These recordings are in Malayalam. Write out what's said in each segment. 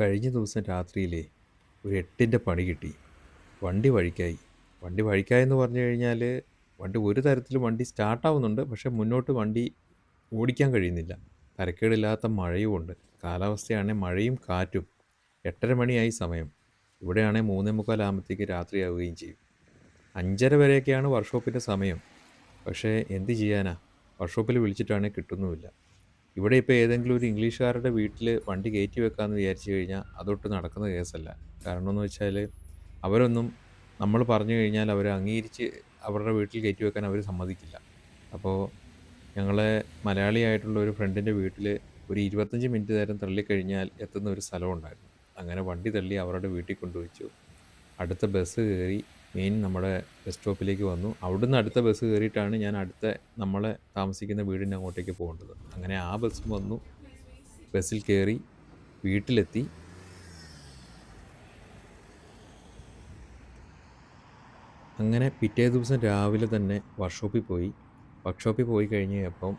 കഴിഞ്ഞ ദിവസം രാത്രിയിലെ ഒരു എട്ടിന്റെ പണി കിട്ടി. വണ്ടി വഴിക്കായി. വണ്ടി വഴിക്കായെന്ന് പറഞ്ഞു കഴിഞ്ഞാൽ വണ്ടി ഒരു തരത്തിൽ വണ്ടി സ്റ്റാർട്ടാവുന്നുണ്ട് പക്ഷേ മുന്നോട്ട് വണ്ടി ഓടിക്കാൻ കഴിയുന്നില്ല. തരക്കേടില്ലാത്ത മഴയുമുണ്ട് കാലാവസ്ഥയാണെങ്കിൽ മഴയും കാറ്റും. എട്ടര മണിയായി സമയം. ഇവിടെയാണെങ്കിൽ മൂന്നേ മുക്കാലാകുമ്പോഴത്തേക്ക് രാത്രിയാവുകയും ചെയ്യും. അഞ്ചര വരെയൊക്കെയാണ് വർക്ക്ഷോപ്പിന്റെ സമയം. പക്ഷേ എന്ത് ചെയ്യാനാ? വർക്ക്ഷോപ്പിൽ വിളിച്ചിട്ടാണെങ്കിൽ കിട്ടുന്നുമില്ല. ഇവിടെ ഇപ്പോൾ ഏതെങ്കിലും ഒരു ഇംഗ്ലീഷുകാരുടെ വീട്ടിൽ വണ്ടി കയറ്റി വെക്കാമെന്ന് വിചാരിച്ചു കഴിഞ്ഞാൽ അതൊട്ട് നടക്കുന്ന കേസല്ല. കാരണം എന്ന് വെച്ചാൽ അവരൊന്നും നമ്മൾ പറഞ്ഞു കഴിഞ്ഞാൽ അവർ അംഗീകരിച്ച് അവരുടെ വീട്ടിൽ കയറ്റി വെക്കാൻ അവർ സമ്മതിക്കില്ല. അപ്പോൾ ഞങ്ങളെ മലയാളിയായിട്ടുള്ള ഒരു ഫ്രണ്ടിന്റെ വീട്ടിൽ ഒരു ഇരുപത്തഞ്ച് മിനിറ്റ് നേരം തള്ളിക്കഴിഞ്ഞാൽ എത്തുന്ന ഒരു സ്ഥലമുണ്ടായിരുന്നു അങ്ങനെ വണ്ടി തള്ളി അവരുടെ വീട്ടിൽ കൊണ്ടുവച്ചു. അടുത്ത ബസ് കയറി മെയിൻ നമ്മുടെ ബസ് സ്റ്റോപ്പിലേക്ക് വന്നു. അവിടുന്ന് അടുത്ത ബസ് കയറിയിട്ടാണ് ഞാൻ അടുത്ത നമ്മളെ താമസിക്കുന്ന വീടിന്റെ അങ്ങോട്ടേക്ക് പോകേണ്ടത്. അങ്ങനെ ആ ബസ് വന്നു. ബസ്സിൽ കയറി വീട്ടിലെത്തി. അങ്ങനെ പിറ്റേ ദിവസം രാവിലെ തന്നെ വർക്ക്ഷോപ്പിൽ പോയി. വർക്ക്ഷോപ്പിൽ പോയി കഴിഞ്ഞ് കഴിഞ്ഞപ്പം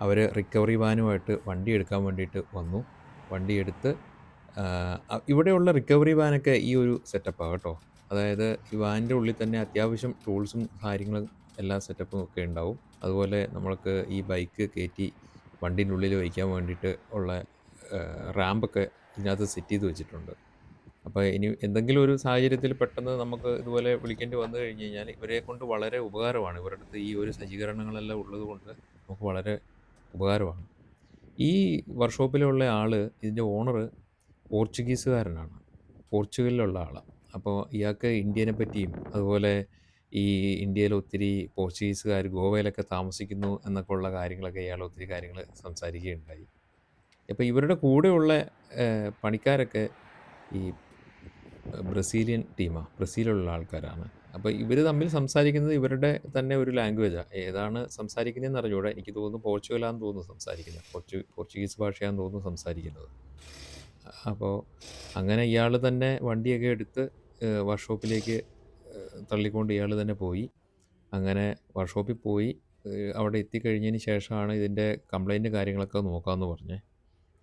അവർ റിക്കവറി വാനുമായിട്ട് വണ്ടി എടുക്കാൻ വേണ്ടിയിട്ട് വന്നു. വണ്ടി എടുത്ത് ഇവിടെയുള്ള റിക്കവറി വാനൊക്കെ ഈ ഒരു സെറ്റപ്പാണ് കേട്ടോ. അതായത് ഈ വാനിന്റെ ഉള്ളിൽ തന്നെ അത്യാവശ്യം ടൂൾസും കാര്യങ്ങളും എല്ലാ സെറ്റപ്പും ഒക്കെ ഉണ്ടാവും. അതുപോലെ നമ്മൾക്ക് ഈ ബൈക്ക് കയറ്റി വണ്ടീന്റെ ഉള്ളിൽ വയ്ക്കാൻ വേണ്ടിയിട്ട് ഉള്ള റാമ്പൊക്കെ ഇതിനകത്ത് സെറ്റ് ചെയ്ത് വെച്ചിട്ടുണ്ട്. അപ്പോൾ ഇനി എന്തെങ്കിലും ഒരു സാഹചര്യത്തിൽ പെട്ടെന്ന് നമുക്ക് ഇതുപോലെ വിളിക്കേണ്ടി വന്നു കഴിഞ്ഞ് കഴിഞ്ഞാൽ ഇവരെ കൊണ്ട് വളരെ ഉപകാരമാണ്. ഇവരുടെ അടുത്ത് ഈ ഒരു സജ്ജീകരണങ്ങളെല്ലാം ഉള്ളത് കൊണ്ട് നമുക്ക് വളരെ ഉപകാരമാണ്. ഈ വർക്ക്ഷോപ്പിലുള്ള ആൾ ഇതിന്റെ ഓണർ പോർച്ചുഗീസുകാരനാണ്. പോർച്ചുഗലിലുള്ള ആളാണ് അപ്പോൾ ഇയാൾക്ക് ഇന്ത്യനെ പറ്റിയും അതുപോലെ ഈ ഇന്ത്യയിൽ ഒത്തിരി പോർച്ചുഗീസുകാർ ഗോവയിലൊക്കെ താമസിക്കുന്നു എന്നൊക്കെ ഉള്ള കാര്യങ്ങളൊക്കെ ഇയാൾ ഒത്തിരി കാര്യങ്ങൾ സംസാരിക്കുകയുണ്ടായി. അപ്പോൾ ഇവരുടെ കൂടെയുള്ള പണിക്കാരൊക്കെ ഈ ബ്രസീലിയൻ ടീമാണ് ബ്രസീലിലുള്ള ആൾക്കാരാണ്. അപ്പോൾ ഇവർ തമ്മിൽ സംസാരിക്കുന്നത് ഇവരുടെ തന്നെ ഒരു ലാംഗ്വേജാണ് ഏതാണ് സംസാരിക്കുന്നതെന്ന് അറിഞ്ഞൂടെ. എനിക്ക് തോന്നുന്നു പോർച്ചുഗലാന്ന് തോന്നുന്നു സംസാരിക്കുന്നത്. പോർച്ചു പോർച്ചുഗീസ് ഭാഷയാന്ന് തോന്നുന്നു സംസാരിക്കുന്നത്. അപ്പോൾ അങ്ങനെ ഇയാൾ തന്നെ വണ്ടിയൊക്കെ എടുത്ത് വർക്ക്ഷോപ്പിലേക്ക് തള്ളിക്കൊണ്ട് ഇയാൾ തന്നെ പോയി. അങ്ങനെ വർക്ക്ഷോപ്പിൽ പോയി. അവിടെ എത്തിക്കഴിഞ്ഞതിന് ശേഷമാണ് ഇതിന്റെ കംപ്ലൈന്റ് കാര്യങ്ങളൊക്കെ നോക്കാമെന്ന് പറഞ്ഞേ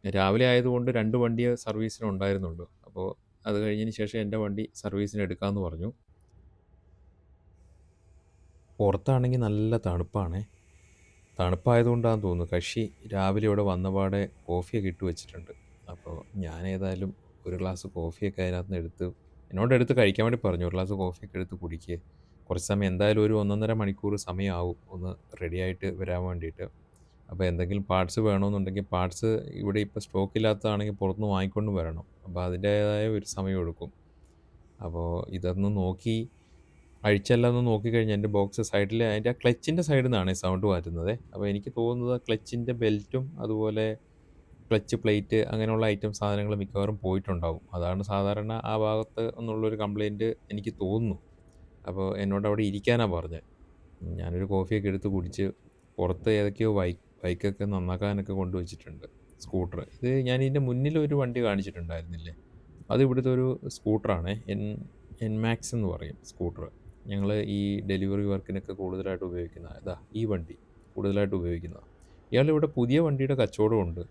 രാവിലെ ആയതുകൊണ്ട് രണ്ട് വണ്ടിയെ സർവീസിന് ഉണ്ടായിരുന്നുള്ളൂ. അപ്പോൾ അത് കഴിഞ്ഞതിന് ശേഷം എന്റെ വണ്ടി സർവീസിന് എടുക്കാമെന്ന് പറഞ്ഞു. പുറത്താണെങ്കിൽ നല്ല തണുപ്പാണേ. തണുപ്പായതുകൊണ്ടാണെന്ന് തോന്നുന്നു. കക്ഷി രാവിലെ ഇവിടെ വന്നപാടെ കോഫിയൊക്കെ ഇട്ട് വെച്ചിട്ടുണ്ട്. അപ്പോൾ ഞാൻ ഏതായാലും ഒരു ഗ്ലാസ് കോഫിയൊക്കെ അതിനകത്ത് നിന്ന് എടുത്ത് എന്നോട് എടുത്ത് കഴിക്കാൻ വേണ്ടി പറഞ്ഞു. ഒരു ഗ്ലാസ് കോഫിയൊക്കെ എടുത്ത് കുടിക്കുക കുറച്ച് സമയം എന്തായാലും ഒരു ഒന്നൊന്നര മണിക്കൂർ സമയമാവും ഒന്ന് റെഡിയായിട്ട് വരാൻ വേണ്ടിയിട്ട്. അപ്പോൾ എന്തെങ്കിലും പാർട്സ് വേണമെന്നുണ്ടെങ്കിൽ പാർട്സ് ഇവിടെ ഇപ്പോൾ സ്റ്റോക്ക് ഇല്ലാത്തതാണെങ്കിൽ പുറത്തുനിന്ന് വാങ്ങിക്കൊണ്ട് വരണം. അപ്പോൾ അതിന്റേതായ ഒരു സമയം എടുക്കും. അപ്പോൾ ഇതൊന്ന് നോക്കി അഴിച്ചെല്ലാം ഒന്ന് നോക്കിക്കഴിഞ്ഞാൽ എന്റെ ബോക്സ് സൈഡിൽ അതിന്റെ ആ ക്ലച്ചിന്റെ സൈഡിൽ നിന്നാണ് സൗണ്ട് മാറ്റുന്നത് അപ്പോൾ എനിക്ക് തോന്നുന്നത് ക്ലച്ചിന്റെ ബെൽറ്റും അതുപോലെ ക്ലച്ച് പ്ലേറ്റ് അങ്ങനെയുള്ള ഐറ്റം സാധനങ്ങൾ മിക്കവാറും പോയിട്ടുണ്ടാവും. അതാണ് സാധാരണ ആ ഭാഗത്ത് എന്നുള്ളൊരു കംപ്ലൈന്റ് എനിക്ക് തോന്നുന്നു. അപ്പോൾ എന്നോട് അവിടെ ഇരിക്കാനാണ് പറഞ്ഞത്. ഞാനൊരു കോഫിയൊക്കെ എടുത്ത് കുടിച്ച് പുറത്ത് ഏതൊക്കെയോ ബൈക്ക് ബൈക്കൊക്കെ നന്നാക്കാനൊക്കെ കൊണ്ടുവച്ചിട്ടുണ്ട് സ്കൂട്ടർ. ഇത് ഞാൻ ഇതിന്റെ മുന്നിൽ ഒരു വണ്ടി കാണിച്ചിട്ടുണ്ടായിരുന്നില്ലേ? അത് ഇവിടുത്തെ ഒരു സ്കൂട്ടറാണ്. എൻ എൻ മാക്സ് എന്ന് പറയും സ്കൂട്ടർ. ഞങ്ങൾ ഈ ഡെലിവറി വർക്കിനൊക്കെ കൂടുതലായിട്ട് ഉപയോഗിക്കുന്ന ഇതാ ഈ വണ്ടി കൂടുതലായിട്ട് ഉപയോഗിക്കുന്നതാണ് ഇയാളിവിടെ പുതിയ വണ്ടിയുടെ കച്ചവടമുണ്ട്.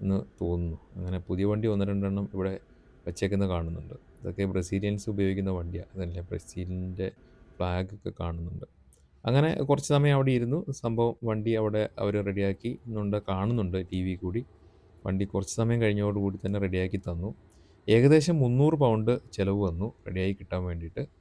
എന്ന് തോന്നുന്നു. അങ്ങനെ പുതിയ വണ്ടി ഒന്ന് രണ്ടെണ്ണം ഇവിടെ വെച്ചേക്കുന്ന കാണുന്നുണ്ട്. ഇതൊക്കെ ബ്രസീലിയൻസ് ഉപയോഗിക്കുന്ന വണ്ടിയാണ് അതല്ലേ ബ്രസീലിന്റെ ഫ്ലാഗ് ഒക്കെ കാണുന്നുണ്ട്. അങ്ങനെ കുറച്ച് സമയം അവിടെ ഇരുന്നു. സംഭവം വണ്ടി അവിടെ അവർ റെഡിയാക്കി എന്നുണ്ട് കാണുന്നുണ്ട് ടി വി കൂടി. വണ്ടി കുറച്ച് സമയം കഴിഞ്ഞതോടുകൂടി തന്നെ റെഡിയാക്കി തന്നു. ഏകദേശം മുന്നൂറ് പൗണ്ട് ചിലവ് വന്നു റെഡിയായി കിട്ടാൻ വേണ്ടിയിട്ട്.